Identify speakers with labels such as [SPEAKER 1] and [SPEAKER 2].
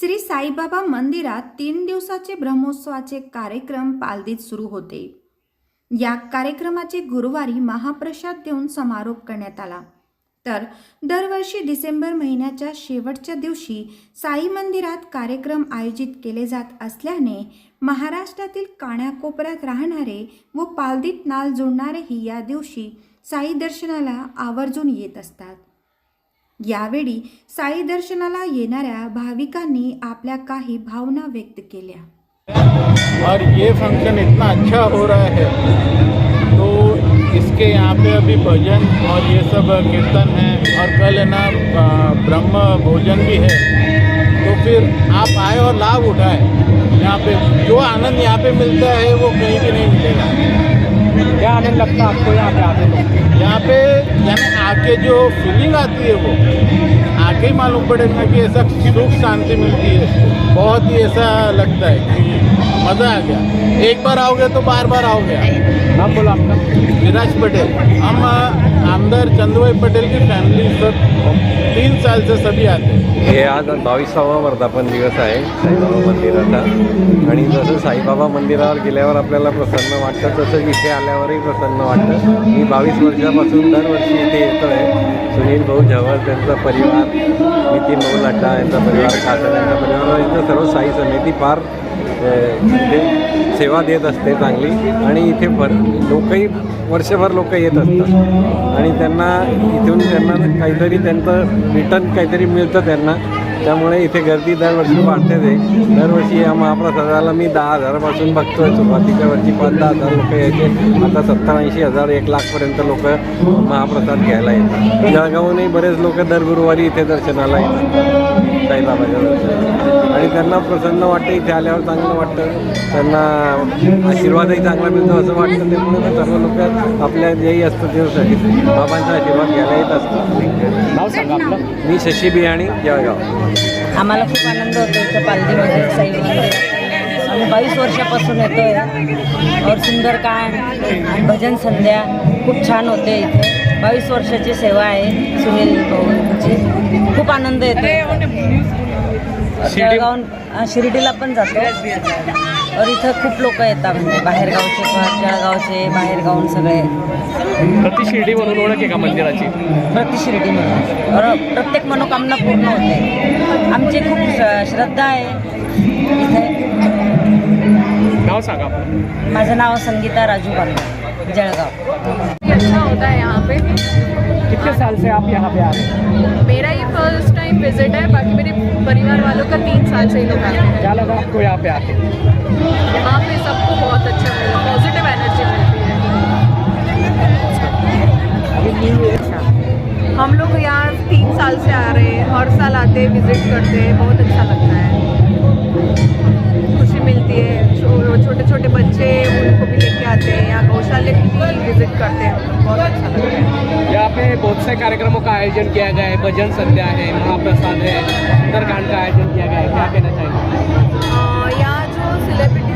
[SPEAKER 1] श्री साईबाबा मंदिरात तीन दिवसाचे ब्रह्मोत्सवाचे कार्यक्रम पालदीत सुरू होते. या कार्यक्रमाचे गुरुवारी महाप्रसाद देऊन समारोप करण्यात आला. तर दरवर्षी डिसेंबर महिन्याच्या शेवटच्या दिवशी साई मंदिरात कार्यक्रम आयोजित केले जात असल्याने महाराष्ट्रातील काण्याकोपऱ्यात राहणारे व पालदीत नाल जोडणारेही या दिवशी साई दर्शनाला आवर्जून येत असतात. यावेळी साई दर्शनाला येणाऱ्या भाविकांनी आपल्या काही भावना व्यक्त केल्या.
[SPEAKER 2] और ये फ़ंक्शन इतना अच्छा हो रहा है तो इसके यहाँ पे अभी भजन और ये सब कीर्तन है और कल है ना ब्रह्म भोजन भी है। तो फिर आप आए और लाभ उठाए। यहाँ पे जो आनंद यहाँ पे मिलता है वो कहीं भी नहीं मिलेगा।
[SPEAKER 3] क्या आनंद लगता है आपको यहाँ पे आने
[SPEAKER 2] यहाँ पे यानी आके जो फीलिंग आती है वो ही मालूम पड़ेगा कि ऐसा सुख शांति मिलती है। बहुत ही ऐसा लगता है कि मज़ा आ गया। एक बार आओगे तो बार बार आओगे।
[SPEAKER 3] नाम बोला आपका।
[SPEAKER 2] विराज पटेल। हम आमदार चंदुभाई पटेल की फैमिली सब तीन साल से सभी आते हैं।
[SPEAKER 4] हे आज बावीसावा वर्धापन दिवस आहे साईबाबा मंदिराचा. आणि जसं साईबाबा मंदिरावर गेल्यावर आपल्याला प्रसन्न वाटतं तसं इथे आल्यावरही प्रसन्न वाटतं. मी बावीस वर्षापासून दरवर्षी इथे येतो आहे सुनील भाऊ जवळ त्यांचा परिवार नितीन भाऊ लड्डा यांचा परिवार खासदार यांचा परिवार म्हणजे यांचं सर्व साई समिती फार सेवा देत असते चांगली. आणि इथे भर लोकही वर्षभर लोक येत असतात. आणि त्यांना इथून त्यांना काहीतरी त्यांचं रिटर्न काहीतरी मिळतं त्यांना. त्यामुळे इथे गर्दी दरवर्षी वाढतेच आहे दरवर्षी या महाप्रसादाला मी दहा हजारापासून बघतोय सुरुवातीच्या वर्षी पाच दहा हजार लोक यायचे. आता सत्तर ऐंशी हजार एक लाखपर्यंत लोक महाप्रसाद घ्यायला येतात. जळगावहूनही बरेच लोक दर गुरुवारी इथे दर्शनाला येतात. साईबाबाच्या दर्शनाला. आणि त्यांना प्रसन्न वाटतं इथे आल्यावर चांगलं वाटतं. त्यांना आशीर्वादही चांगला मिळतो असं वाटतं. त्यामुळे सर्व लोक आपल्या जेही असतं त्यासाठी बाबांचा आशीर्वाद घ्यायला येत असतात. मी शशी बियाणी जळगाव.
[SPEAKER 5] आम्हाला खूप आनंद होतो इथं पालखीमध्ये साई आम्ही बावीस वर्षापासून येतो आहे और सुंदरकांड आणि भजन संध्या खूप छान होते इथे. बावीस वर्षाची सेवा आहे सुनील भाऊची. खूप आनंद येतो शिर्डीला पण जातो. और इथं खूप लोक येतात म्हणजे बाहेरगावचे पण जळगावचे बाहेरगावून सगळे.
[SPEAKER 3] प्रति शिर्डी म्हणून ओळख आहे का मंदिराची?
[SPEAKER 5] प्रति शिर्डी म्हणून. और प्रत्येक मनोकामना पूर्ण होते. आमची खूप श- श्रद्धा आहे. इथे.
[SPEAKER 3] नाव सांगा आपलं.
[SPEAKER 5] माझं नाव संगीता राजू बांगर जळगाव.
[SPEAKER 6] अच्छा होता है यहाँ पे?
[SPEAKER 3] कितने साल से आप यहाँ पे आ रहे हैं?
[SPEAKER 6] मेरा ये फर्स्ट साल से ही लोग आते हैं।
[SPEAKER 3] क्या लगा आपको यहाँ पे आके?
[SPEAKER 6] यहाँ पे सबको बहुत अच्छा मिला पॉजिटिव एनर्जी मिलती है। हम लोग यहाँ तीन साल से आ रहे हैं हर साल आते हैं विज़िट करते हैं बहुत अच्छा लगता है। खुशी मिलती है छोटे छोटे बच्चे उनको भी लेके आते हैं यहाँ गौशाले विज़िट करते हैं बहुत अच्छा लगता है।
[SPEAKER 3] सारे कार्यक्रमों का आयोजन किया गया है भजन संध्या है महाप्रसाद है सुंदरकांड का आयोजन किया गया है क्या कहना
[SPEAKER 6] चाहिए यहाँ जो सेलिब्रिटी